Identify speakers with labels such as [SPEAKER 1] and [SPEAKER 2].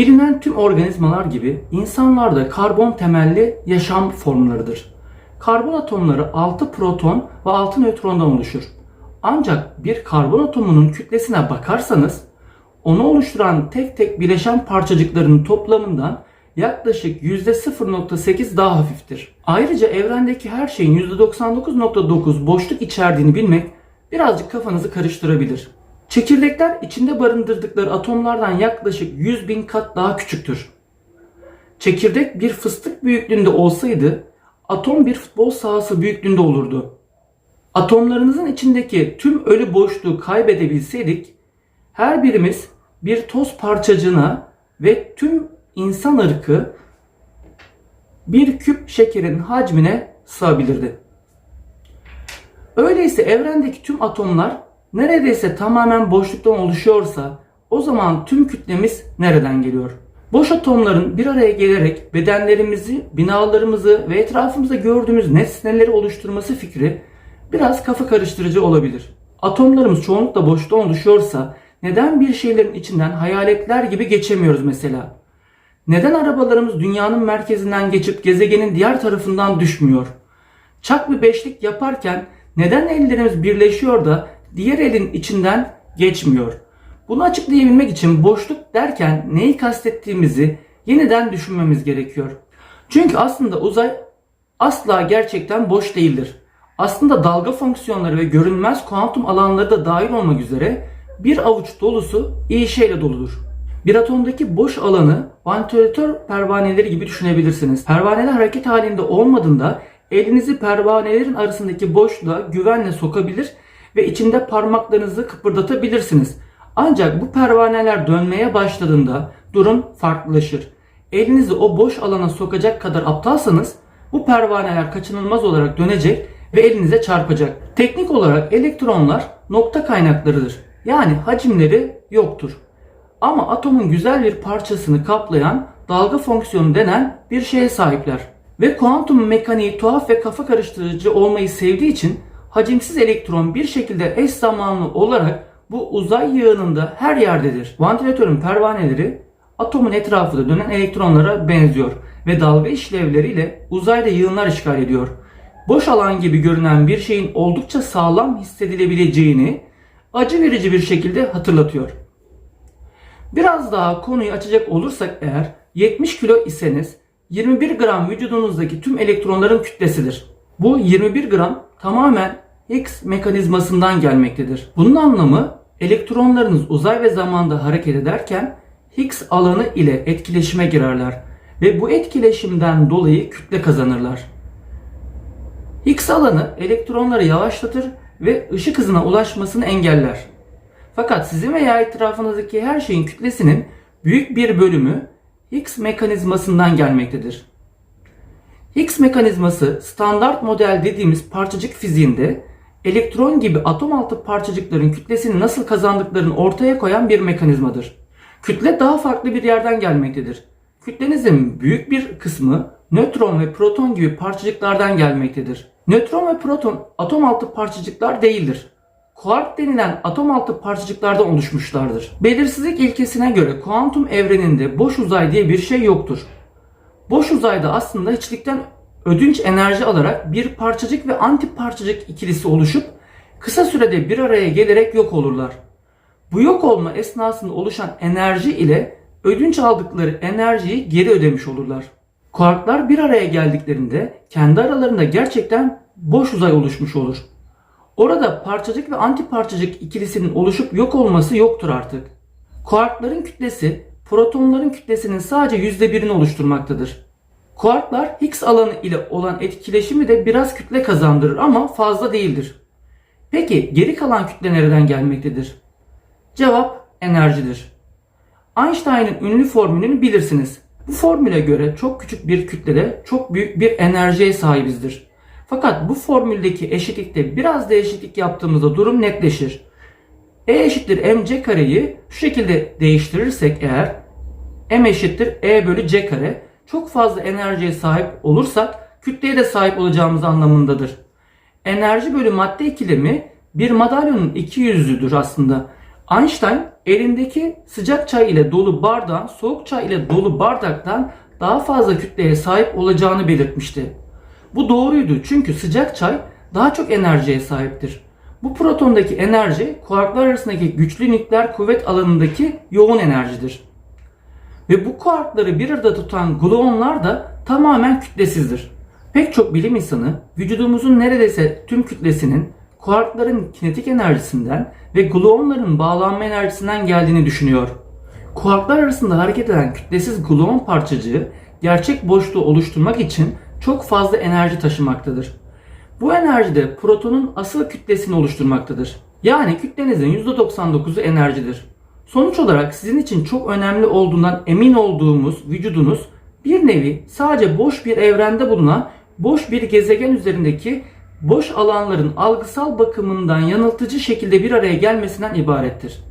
[SPEAKER 1] Bilinen tüm organizmalar gibi insanlar da karbon temelli yaşam formlarıdır. Karbon atomları 6 proton ve 6 nötrondan oluşur. Ancak bir karbon atomunun kütlesine bakarsanız onu oluşturan tek tek bileşen parçacıkların toplamından yaklaşık %0.8 daha hafiftir. Ayrıca evrendeki her şeyin %99.9 boşluk içerdiğini bilmek birazcık kafanızı karıştırabilir. Çekirdekler içinde barındırdıkları atomlardan yaklaşık 100 bin kat daha küçüktür. Çekirdek bir fıstık büyüklüğünde olsaydı atom bir futbol sahası büyüklüğünde olurdu. Atomlarınızın içindeki tüm ölü boşluğu kaybedebilseydik her birimiz bir toz parçacığına ve tüm insan ırkı bir küp şekerin hacmine sığabilirdi. Öyleyse evrendeki tüm atomlar neredeyse tamamen boşluktan oluşuyorsa o zaman tüm kütlemiz nereden geliyor? Boş atomların bir araya gelerek bedenlerimizi, binalarımızı ve etrafımızda gördüğümüz nesneleri oluşturması fikri biraz kafa karıştırıcı olabilir. Atomlarımız çoğunlukla boşluktan oluşuyorsa neden bir şeylerin içinden hayaletler gibi geçemiyoruz mesela? Neden arabalarımız dünyanın merkezinden geçip gezegenin diğer tarafından düşmüyor? Çak bir beşlik yaparken neden ellerimiz birleşiyor da diğer elin içinden geçmiyor? Bunu açıklayabilmek için boşluk derken neyi kastettiğimizi yeniden düşünmemiz gerekiyor. Çünkü aslında uzay asla gerçekten boş değildir. Aslında dalga fonksiyonları ve görünmez kuantum alanları da dahil olmak üzere bir avuç dolusu iyi şeyle doludur. Bir atomdaki boş alanı vantilatör pervaneleri gibi düşünebilirsiniz. Pervaneler hareket halinde olmadığında elinizi pervanelerin arasındaki boşluğa güvenle sokabilir ve içinde parmaklarınızı kıpırdatabilirsiniz. Ancak bu pervaneler dönmeye başladığında durum farklılaşır. Elinizi o boş alana sokacak kadar aptalsanız bu pervaneler kaçınılmaz olarak dönecek ve elinize çarpacak. Teknik olarak elektronlar nokta kaynaklarıdır. Yani hacimleri yoktur. Ama atomun güzel bir parçasını kaplayan dalga fonksiyonu denen bir şeye sahipler. Ve kuantum mekaniği tuhaf ve kafa karıştırıcı olmayı sevdiği için hacimsiz elektron bir şekilde eş zamanlı olarak bu uzay yığınında her yerdedir. Vantilatörün pervaneleri atomun etrafında dönen elektronlara benziyor ve dalga işlevleriyle uzayda yığınlar işgal ediyor. Boş alan gibi görünen bir şeyin oldukça sağlam hissedilebileceğini acı verici bir şekilde hatırlatıyor. Biraz daha konuyu açacak olursak eğer 70 kilo iseniz 21 gram vücudunuzdaki tüm elektronların kütlesidir. Bu 21 gram tamamen Higgs mekanizmasından gelmektedir. Bunun anlamı elektronlarınız uzay ve zamanda hareket ederken Higgs alanı ile etkileşime girerler ve bu etkileşimden dolayı kütle kazanırlar. Higgs alanı elektronları yavaşlatır ve ışık hızına ulaşmasını engeller. Fakat sizin veya etrafınızdaki her şeyin kütlesinin büyük bir bölümü Higgs mekanizmasından gelmektedir. Higgs mekanizması standart model dediğimiz parçacık fiziğinde elektron gibi atom altı parçacıkların kütlesini nasıl kazandıklarını ortaya koyan bir mekanizmadır. Kütle daha farklı bir yerden gelmektedir. Kütlenizin büyük bir kısmı nötron ve proton gibi parçacıklardan gelmektedir. Nötron ve proton atom altı parçacıklar değildir. Kuark denilen atom altı parçacıklardan oluşmuşlardır. Belirsizlik ilkesine göre kuantum evreninde boş uzay diye bir şey yoktur. Boş uzayda aslında hiçlikten ödünç enerji alarak bir parçacık ve anti parçacık ikilisi oluşup kısa sürede bir araya gelerek yok olurlar. Bu yok olma esnasında oluşan enerji ile ödünç aldıkları enerjiyi geri ödemiş olurlar. Kuarklar bir araya geldiklerinde kendi aralarında gerçekten boş uzay oluşmuş olur. Orada parçacık ve antiparçacık ikilisinin oluşup yok olması yoktur artık. Kuarkların kütlesi protonların kütlesinin sadece %1'ini oluşturmaktadır. Kuarklar Higgs alanı ile olan etkileşimi de biraz kütle kazandırır ama fazla değildir. Peki geri kalan kütle nereden gelmektedir? Cevap enerjidir. Einstein'ın ünlü formülünü bilirsiniz. Bu formüle göre çok küçük bir kütlede çok büyük bir enerjiye sahibizdir. Fakat bu formüldeki eşitlikte biraz değişiklik yaptığımızda durum netleşir. E eşittir mc kareyi şu şekilde değiştirirsek eğer m eşittir e bölü c kare çok fazla enerjiye sahip olursak kütleye de sahip olacağımız anlamındadır. Enerji bölü madde ikilemi bir madalyonun iki yüzüdür aslında. Einstein elindeki sıcak çay ile dolu bardağın soğuk çay ile dolu bardaktan daha fazla kütleye sahip olacağını belirtmişti. Bu doğruydu çünkü sıcak çay daha çok enerjiye sahiptir. Bu protondaki enerji kuarklar arasındaki güçlü nükleer kuvvet alanındaki yoğun enerjidir. Ve bu kuarkları bir arada tutan gluonlar da tamamen kütlesizdir. Pek çok bilim insanı vücudumuzun neredeyse tüm kütlesinin kuarkların kinetik enerjisinden ve gluonların bağlanma enerjisinden geldiğini düşünüyor. Kuarklar arasında hareket eden kütlesiz gluon parçacığı gerçek boşluğu oluşturmak için çok fazla enerji taşımaktadır. Bu enerji de protonun asıl kütlesini oluşturmaktadır. Yani kütlenizin %99'u enerjidir. Sonuç olarak sizin için çok önemli olduğundan emin olduğumuz vücudunuz bir nevi sadece boş bir evrende bulunan boş bir gezegen üzerindeki boş alanların algısal bakımından yanıltıcı şekilde bir araya gelmesinden ibarettir.